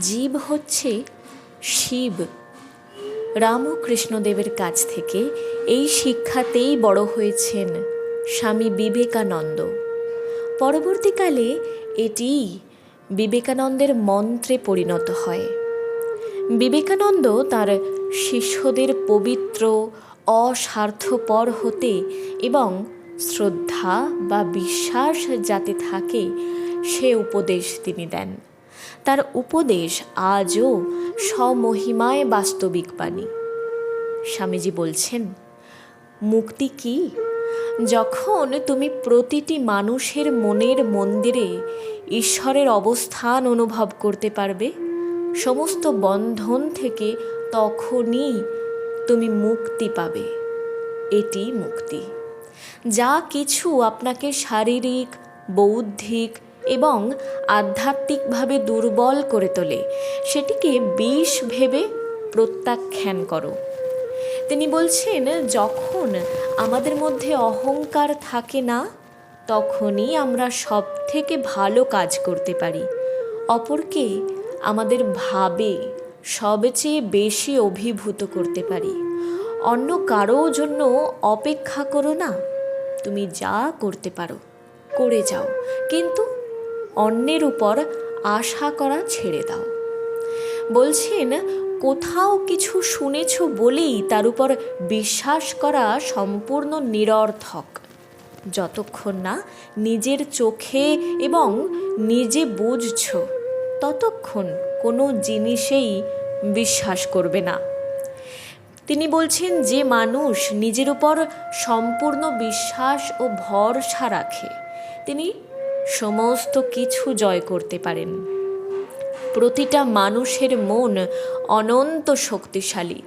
জীব হচ্ছে শিব। রামকৃষ্ণদেবের কাছ থেকে এই শিক্ষাতেই বড় হয়েছেন স্বামী বিবেকানন্দ। পরবর্তীকালে এটি বিবেকানন্দের মন্ত্রে পরিণত হয়। বিবেকানন্দ তার শিষ্যদের পবিত্র, অস্বার্থপর হতে এবং শ্রদ্ধা বা বিশ্বাস যাতে থাকে, সে উপদেশ তিনি দেন। তার উপদেশ আজও স্বমহিমায় বাস্তবিক বাণী। স্বামীজি বলছেন, মুক্তি কি? যখন তুমি প্রতিটি মানুষের মনের মন্দিরে ঈশ্বরের অবস্থান অনুভব করতে পারবে, সমস্ত বন্ধন থেকে তখনই তুমি মুক্তি পাবে। এটি মুক্তি। যা কিছু আপনাকে শারীরিক, বৌদ্ধিক এবং আধ্যাত্মিকভাবে দুর্বল করে তোলে। সেটিকে বিষ ভেবে প্রত্যাখ্যান করো। তিনি বলছেন, যখন আমাদের মধ্যে অহংকার থাকে না, তখনই আমরা সব থেকে ভালো কাজ করতে পারি। অপরকে আমাদের ভাবে সবচেয়ে বেশি অভিভূত করতে পারি। অন্য কারও জন্য অপেক্ষা করো না। তুমি যা করতে পারো, করে যাও। কিন্তু অন্যের উপর আশা করা ছেড়ে দাও। বলছেন, কোথাও কিছু শুনেছ বলেই তার উপর বিশ্বাস করা সম্পূর্ণ নিরর্থক। যতক্ষণ না নিজের চোখে এবং নিজে বুঝছ, ততক্ষণ কোনো জিনিসেই বিশ্বাস করবে না। তিনি বলছেন, যে মানুষ নিজের উপর সম্পূর্ণ বিশ্বাস ও ভরসা রাখে, তিনি সমস্ত কিছু জয় করতে পারেন। প্রতিটা মানুষের মন অনন্ত শক্তিশালী।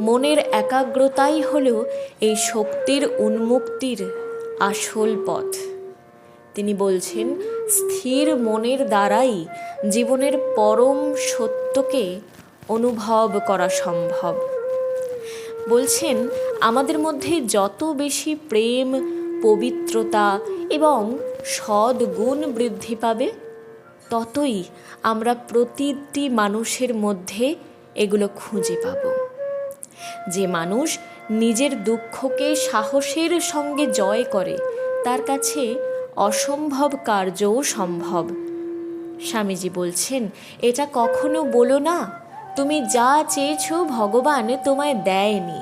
মনের একাগ্রতাই হল এই শক্তির উন্মুক্তির আসল পথ। তিনি বলছেন, স্থির মনের দ্বারাই জীবনের পরম সত্যকে অনুভব করা সম্ভব। বলছেন, আমাদের মধ্যে যত বেশি প্রেম, পবিত্রতা এবং সদ্গুণ বৃদ্ধি পাবে, ততই আমরা প্রতিটি মানুষের মধ্যে এগুলো খুঁজে পাব। যে মানুষ নিজের দুঃখকে সাহসের সঙ্গে জয় করে, তার কাছে অসম্ভব কার্যও সম্ভব। স্বামীজি বলছেন, এটা কখনো বলো না, তুমি যা চেয়েছো ভগবান তোমায় দেয়নি,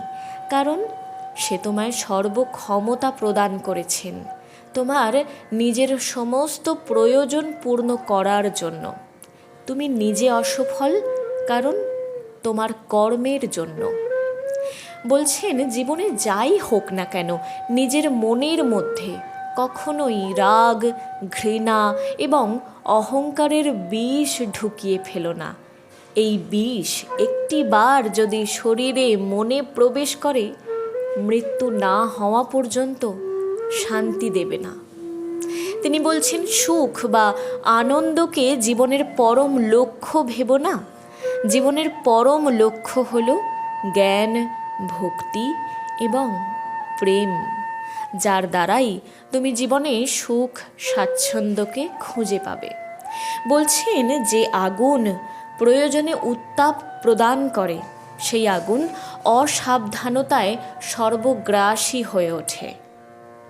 কারণ সে তোমায় সর্বক্ষমতা প্রদান করেছেন। তোমার নিজের সমস্ত প্রয়োজন পূর্ণ করার জন্য। তুমি নিজে অসফল, কারণ তোমার কর্মের জন্য। বলছেন, জীবনে যাই হোক না কেন, নিজের মনের মধ্যে কখনোই রাগ, ঘৃণা এবং অহংকারের বিষ ঢুকিয়ে ফেলো না। এই বিষ একটি বার যদি শরীরে মনে প্রবেশ করে, মৃত্যু না হওয়া পর্যন্ত শান্তি দেবে না। তিনি বলছেন, সুখ বা আনন্দকে জীবনের পরম লক্ষ্য ভেব না। জীবনের পরম লক্ষ্য হল জ্ঞান, ভক্তি এবং প্রেম, যার দ্বারাই তুমি জীবনে সুখ, স্বাচ্ছন্দ্যকে খুঁজে পাবে। বলছেন যে আগুন প্রয়োজনে উত্তাপ প্রদান করে, সেই আগুন অসাবধানতায় সর্বগ্রাসী হয়ে ওঠে।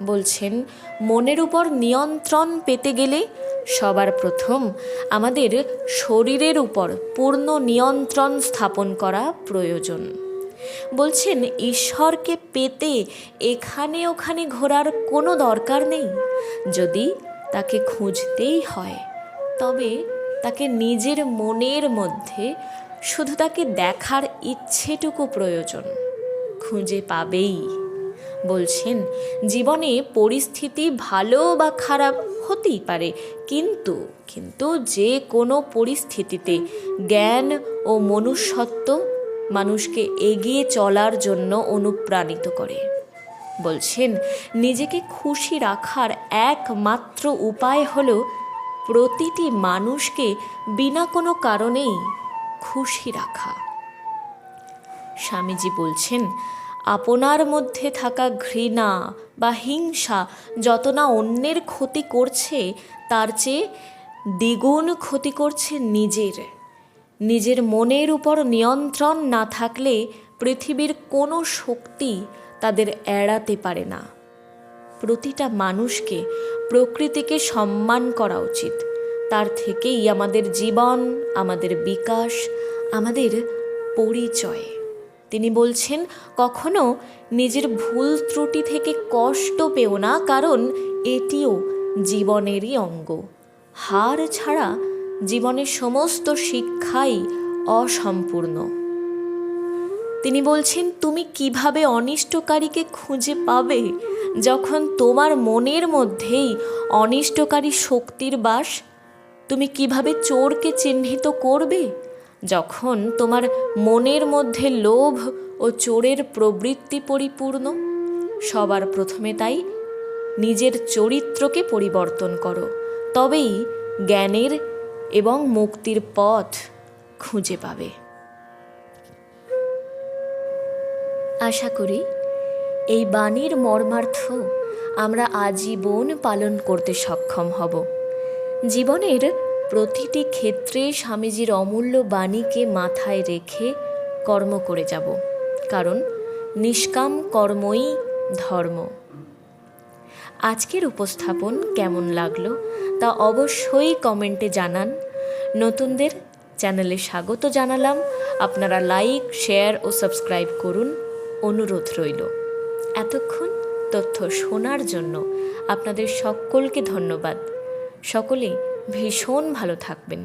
বলছেন, মনের উপর নিয়ন্ত্রণ পেতে গেলে সবার প্রথম আমাদের শরীরের উপর পূর্ণ নিয়ন্ত্রণ স্থাপন করা প্রয়োজন। বলছেন, ঈশ্বরকে পেতে এখানে ওখানে ঘোরার কোনো দরকার নেই। যদি তাকে খুঁজতেই হয়, তবে তাকে নিজের মনের মধ্যে শুধু তাকে দেখার ইচ্ছেটুকু প্রয়োজন। খুঁজে পাবেই। বলছেন, জীবনে পরিস্থিতি ভালো বা খারাপ হতেই পারে, কিন্তু কিন্তু যে কোনো পরিস্থিতিতে জ্ঞান ও মনুষ্যত্ব মানুষকে এগিয়ে চলার জন্য অনুপ্রাণিত করে। বলছেন, নিজেকে খুশি রাখার একমাত্র উপায় হলো প্রতিটি মানুষকে বিনা কোনো কারণেই খুশি রাখা। স্বামীজি বলছেন আপনার মধ্যে থাকা ঘৃণা বা হিংসা যত না অন্যের ক্ষতি করছে, তার চেয়ে দ্বিগুণ ক্ষতি করছে নিজের। নিজের মনের উপর নিয়ন্ত্রণ না থাকলে পৃথিবীর কোনো শক্তি তাদের এড়াতে পারে না। প্রতিটা মানুষকে প্রকৃতিকে সম্মান করা উচিত। তার থেকেই আমাদের জীবন, আমাদের বিকাশ, আমাদের পরিচয়। তিনি বলছেন, কখনো নিজের ভুল ত্রুটি থেকে কষ্ট পেও না, কারণ এটিও জীবনেরই অঙ্গ। হার ছাড়া জীবনের সমস্ত শিক্ষাই অসম্পূর্ণ। তিনি বলছেন, তুমি কীভাবে অনিষ্টকারীকে খুঁজে পাবে যখন তোমার মনের মধ্যেই অনিষ্টকারী শক্তির বাস? তুমি কীভাবে চোরকে চিহ্নিত করবে? যখন তোমার মনের মধ্যে লোভ ও চোরের প্রবৃত্তি পরিপূর্ণ, সবার প্রথমে তাই নিজের চরিত্রকে পরিবর্তন করো। তবেই জ্ঞানের এবং মুক্তির পথ খুঁজে পাবে। আশা করি এই বাণীর মর্মার্থ আমরা আজীবন পালন করতে সক্ষম হব। জীবনের প্রতিটি ক্ষেত্রে স্বামীজির অমূল্য বাণীকে মাথায় রেখে কর্ম করে যাব। কারণ নিষ্কাম কর্মই ধর্ম। আজকের উপস্থাপন কেমন লাগল তা অবশ্যই কমেন্টে জানান। নতুনদের চ্যানেলে স্বাগত জানালাম। আপনারা লাইক, শেয়ার ও সাবস্ক্রাইব করুন। অনুরোধ রইল। এতক্ষণ তথ্য শোনার জন্য আপনাদের সকলকে ধন্যবাদ। সকলে ভীষণ ভালো থাকবেন।